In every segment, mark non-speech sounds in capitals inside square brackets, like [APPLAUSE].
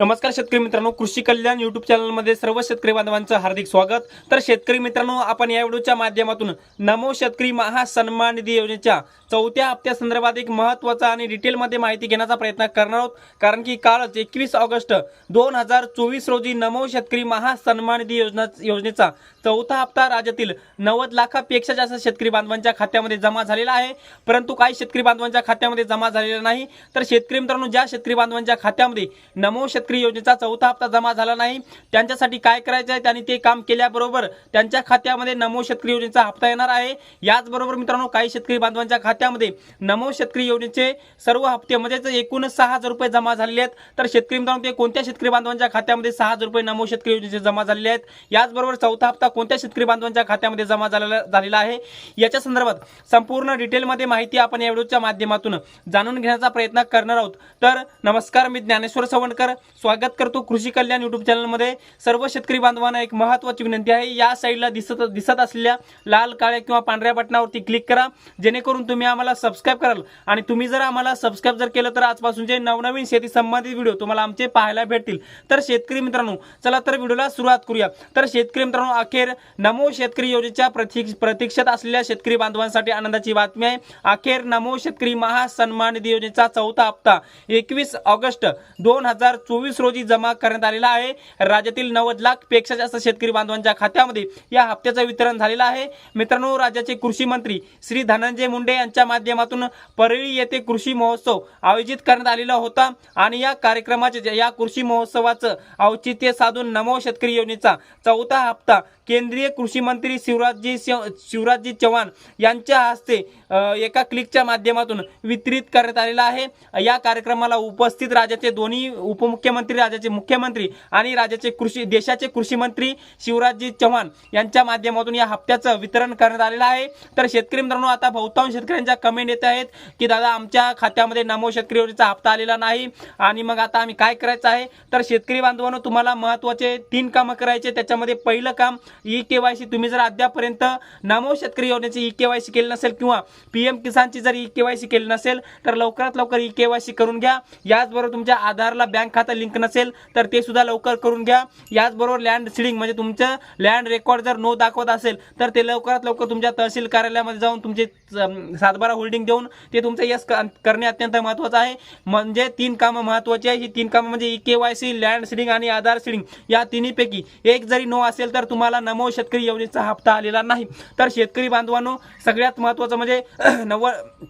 नमस्कार शेतकरी मित्रांनो कृषी कल्याण युट्यूब चॅनलमध्ये सर्व शेतकरी बांधवांचं हार्दिक स्वागत. तर शेतकरी मित्रांनो आपण या व्हिडिओच्या माध्यमातून नमो शेतकरी महासन्मान निधी योजनेच्या चौथ्या हप्त्यासंदर्भात एक महत्त्वाचा आणि डिटेलमध्ये माहिती घेण्याचा प्रयत्न करणार आहोत. कारण की कालच एकवीस ऑगस्ट दोन हजार चोवीस रोजी नमो शेतकरी महासन्मान निधी योजना योजनेचा चौथा हप्ता राज्यातील नव्वद लाखापेक्षा जास्त शेतकरी बांधवांच्या खात्यामध्ये जमा झालेला आहे. परंतु काही शेतकरी बांधवांच्या खात्यामध्ये जमा झालेला नाही. तर शेतकरी मित्रांनो ज्या शेतकरी बांधवांच्या खात्यामध्ये नमो शेतकरी शेतकरी योजनेचा चौथा हप्ता जमा झाला नाही. त्यांच्यासाठी काय करायचं आहे? त्यांनी ते काम केल्याबरोबर त्यांच्या खात्यामध्ये नमो शेतकरी योजनेचा हप्ता येणार आहे. याचबरोबर मित्रांनो काही शेतकरी बांधवांच्या खात्यामध्ये नमो शेतकरी योजनेचे सर्व हप्ते म्हणजेच एकूण सहा हजार रुपये जमा झालेले आहेत. तर शेतकरी मित्रांनो ते कोणत्या शेतकरी बांधवांच्या खात्यामध्ये सहा हजार रुपये नमो शेतकरी योजनेचे जमा झालेले आहेत? याचबरोबर चौथा हप्ता कोणत्या शेतकरी बांधवांच्या खात्यामध्ये जमा झालेला झालेला आहे? याच्या संदर्भात संपूर्ण डिटेलमध्ये माहिती आपण या व्हिडिओच्या माध्यमातून जाणून घेण्याचा प्रयत्न करणार आहोत. तर नमस्कार मी ज्ञानेश्वर सवणकर स्वागत करतो कृषी कल्याण युट्यूब चॅनलमध्ये सर्व शेतकरी बांधवांना एक महत्त्वाची विनंती आहे. या साईडला दिसत दिसत असलेल्या लाल काळ्या किंवा पांढऱ्या बटनावरती क्लिक करा. जेणेकरून तुम्ही आम्हाला सबस्क्राईब कराल. आणि तुम्ही जर आम्हाला सबस्क्राईब जर केलं तर आजपासून जे नवनवीन शेती संबंधित व्हिडिओ तुम्हाला आमचे पाहायला भेटतील. तर शेतकरी मित्रांनो चला तर व्हिडिओला सुरुवात करूया. तर शेतकरी मित्रांनो अखेर नमो शेतकरी योजनेच्या प्रतीक्ष प्रतीक्षेत असलेल्या शेतकरी बांधवांसाठी आनंदाची बातमी आहे. अखेर नमो शेतकरी महासन्मान निधी योजनेचा चौथा हप्ता एकवीस ऑगस्ट दोन हजार चोवीस रोजी जमा करण्यात आलेला आहे. राज्यातील नव्वद लाखपेक्षा जास्त शेतकरी बांधवांच्या खात्यामध्ये या हप्त्याचं वितरण झालेलं आहे. मित्रांनो राज्याचे कृषी मंत्री श्री धनंजय मुंडे यांच्या माध्यमातून परळी येथे कृषी महोत्सव आयोजित करण्यात आलेला होता आणि या कार्यक्रमाचे या कृषी महोत्सवाचं औचित्य साधून नमो शेतकरी योजनेचा चौथा हप्ता केंद्रीय कृषी मंत्री शिवराजजी शिव- शिवराजजी चव्हाण यांच्या हस्ते एका क्लिकच्या माध्यमातून वितरित करण्यात आलेला आहे. या कार्यक्रमाला उपस्थित राज्याचे दोन्ही उपमुख्यमंत्री राज्याचे मुख्यमंत्री आणि राज्याचे कृषी देशाचे कृषी मंत्री शिवराजजी चव्हाण यांच्या माध्यमातून या हप्त्याचं वितरण करण्यात आलेलं आहे. तर शेतकरी मित्रांनो आता बहुतांश शेतकऱ्यांच्या कमेंट येत आहेत की दादा आमच्या खात्यामध्ये नमो शेतकरी योजनेचा हप्ता आलेला नाही आणि मग आता आम्ही काय करायचं आहे? तर शेतकरी बांधवांनो तुम्हाला महत्त्वाचे तीन कामं करायचे. त्याच्यामध्ये पहिलं काम ई के वाय सी तुम्ही जर अद्यापर्यंत नमो शेतकरी योजनेची ई के वाय सी केली नसेल किंवा पी एम किसानची जर ई के वाय सी केली नसेल तर लवकरात लवकर ई के वाय सी करून घ्या. याचबरोबर तुमच्या आधारला बँक खातं लिंक नसेल तर ते सुद्धा लवकर करून घ्या. याचबरोबर लँड सिडिंग म्हणजे तुमचं लँड रेकॉर्ड जर नो दाखवत असेल तर ते लवकरात लवकर तुमच्या तहसील कार्यालयामध्ये जाऊन तुमचे सातबारा होल्डिंग देऊन ते तुमचं यस करणे अत्यंत महत्त्वाचं आहे. म्हणजे तीन कामं महत्त्वाची आहे ही तीन कामं म्हणजे E K Y C land seeding आणि आधार सिडिंग या तिन्हीपैकी एक जरी नो असेल तर तुम्हाला नमो शेतकरी योजनेचा हप्ता आलेला नाही. तर शेतकरी बांधवांनो सगळ्यात महत्त्वाचं म्हणजे [CLEARS THROAT] नव्वद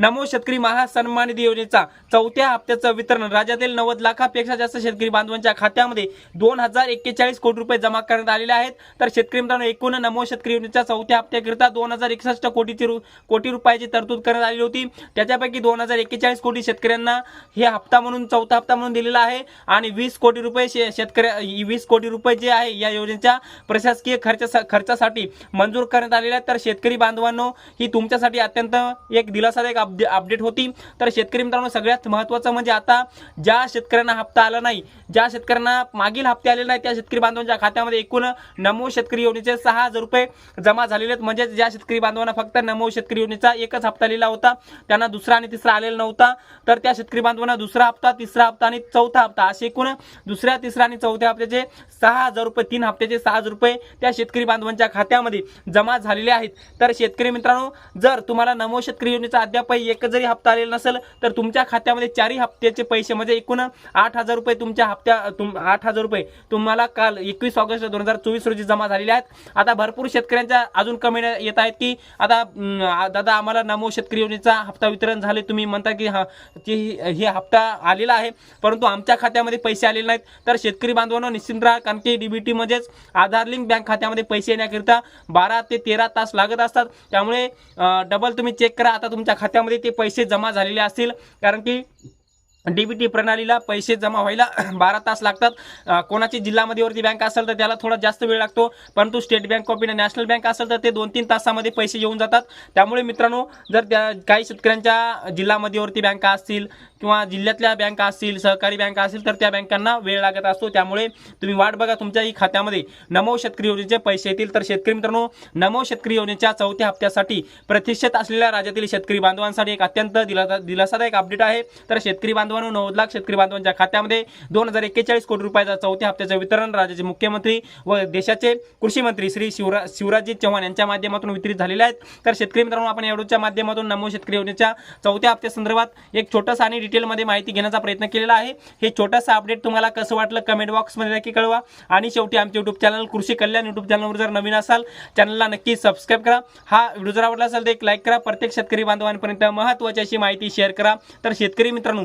नमो शेतकरी महासन्मान निधी योजनेचा चौथ्या हप्त्याचं वितरण. राज्यातील नव्वद लाखापेक्षा जास्त शेतकरी बांधवांच्या खात्यामध्ये दोन हजार एक्केचाळीस कोटी रुपये जमा करण्यात आलेले आहेत. तर शेतकरी मित्रांनो एकूण नमो शेतकरी योजनेच्या चौथ्या हप्त्याकरिता दोन हजार एकसष्ट कोटीची रु कोटी रुपयाची तरतूद करण्यात आली होती. त्याच्यापैकी दोन हजार एक्केचाळीस कोटी शेतकऱ्यांना हे हप्ता म्हणून चौथा हप्ता म्हणून दिलेला आहे आणि वीस कोटी रुपये शे शेतकऱ्या वीस कोटी रुपये जे आहे या योजनेच्या प्रशासकीय खर्च खर्चासाठी मंजूर करण्यात आलेल्या आहे तर शेतकरी बांधवांनो ही तुमच्यासाठी अत्यंत एक दिलासादायक अपडे अपडेट होती. तर शेतकरी मित्रांनो सगळ्यात महत्त्वाचं म्हणजे आता ज्या शेतकऱ्यांना हप्ता आला नाही ज्या शेतकऱ्यांना मागील हप्ते आलेले नाही त्या शेतकरी बांधवांच्या खात्यामध्ये एकूण नमो शेतकरी योजनेचे सहा हजार रुपये जमा झालेले आहेत. म्हणजेच ज्या शेतकरी बांधवांना फक्त नमो शेतकरी योजनेचा एकच हप्ता लिहिला होता त्यांना दुसरा आणि तिसरा आलेला नव्हता. तर त्या शेतकरी बांधवांना दुसरा हप्ता तिसरा हप्ता आणि चौथा हप्ता असे एकूण दुसऱ्या तिसऱ्या आणि चौथ्या हप्त्याचे सहा हजार रुपये तीन हप्त्याचे सहा हजार रुपये त्या शेतकरी बांधवांच्या खात्यामध्ये जमा झालेले आहेत. तर शेतकरी मित्रांनो जर तुम्हाला नमो शेतकरी योजनेचा अद्यापही एक जरी हप्ता आलेला नसेल तर तुमच्या खात्यामध्ये चारही हप्त्याचे पैसे म्हणजे एकूण आठ हजार रुपये तुमच्या हप्त्या तुम आठ हजार रुपये तुम्हाला काल एकवीस ऑगस्ट दोन हजार चोवीस रोजी जमा झालेले आहेत. आता भरपूर शेतकऱ्यांच्या अजून कमेंट येत आहेत की आता दादा आम्हाला नमो शेतकरी योजनेचा हप्ता वितरण झाले तुम्ही म्हणता की हा हे हप्ता आलेला आहे परंतु आमच्या खात्यामध्ये पैसे आलेले नाहीत. तर शेतकरी बांधवांना निश्चिंत राहा कारण की डीबीटी म्हणजेच आधार लिंक बँक खात्यामध्ये पैसे येण्याकरिता बारा ते तेरा तास लागत असतात. त्यामुळे डबल तुम्ही चेक करा. आता तुमच्या खात्यामध्ये ते पैसे जमा झालेले असतील. कारण की डीबीटी प्रणालीला पैसे जमा व्हायला [CLEARS THROAT] बारा तास लागतात. कोणाची जिल्हा मध्यवर्ती बँक असेल तर त्याला थोडा जास्त वेळ लागतो. परंतु State Bank of India national bank असेल तर ते दोन तीन तासामध्ये पैसे येऊन जातात. त्यामुळे मित्रांनो जर त्या काही शेतकऱ्यांच्या जिल्हा मध्यवर्ती बँका असतील किंवा जिल्ह्यातल्या बँका असतील सहकारी बँका असतील तर त्या बँकांना वेळ लागत असतो. त्यामुळे तुम्ही वाट बघा तुमच्याही खात्यामध्ये. नमो शेतकरी योजनेचे पैसे येतील. तर शेतकरी मित्रांनो नमो शेतकरी योजनेच्या चौथ्या हप्त्यासाठी प्रतीक्षेत असलेल्या राज्यातील शेतकरी बांधवांसाठी एक अत्यंत दिलासा दिलासादायक अपडेट आहे. तर शेतकरी बांधव बांधवांनो नव्वद लाख शेतकरी बांधवांच्या खात्यामध्ये दोन हजार एक्केचाळीस कोटी रुपयाचा चौथ्या हप्त्याचं वितरण राज्याचे मुख्यमंत्री व देशाचे कृषी मंत्री श्री शिवरा शिवराजजी चव्हाण यांच्या माध्यमातून वितरित झालेले आहेत. तर शेतकरी मित्रांनो आपण या माध्यमातून नमो शेतकरी योजनेच्या चौथ्या हप्त्यासंदर्भात एक छोटासा आणि डिटेलमध्ये माहिती घेण्याचा प्रयत्न केलेला आहे. हे छोटासा अपडेट तुम्हाला कसं वाटलं कमेंट बॉक्समध्ये नक्की कळवा. आणि शेवटी आमचे युट्यूब चॅनल कृषी कल्याण युट्यूब चॅनलवर जर नवीन असाल चॅनलला नक्की सबस्क्राईब करा. हा व्हिडिओ जर आवडला असेल तर एक लाईक करा. प्रत्येक शेतकरी बांधवांपर्यंत महत्त्वाची अशी माहिती शेअर करा. तर शेतकरी मित्रांनो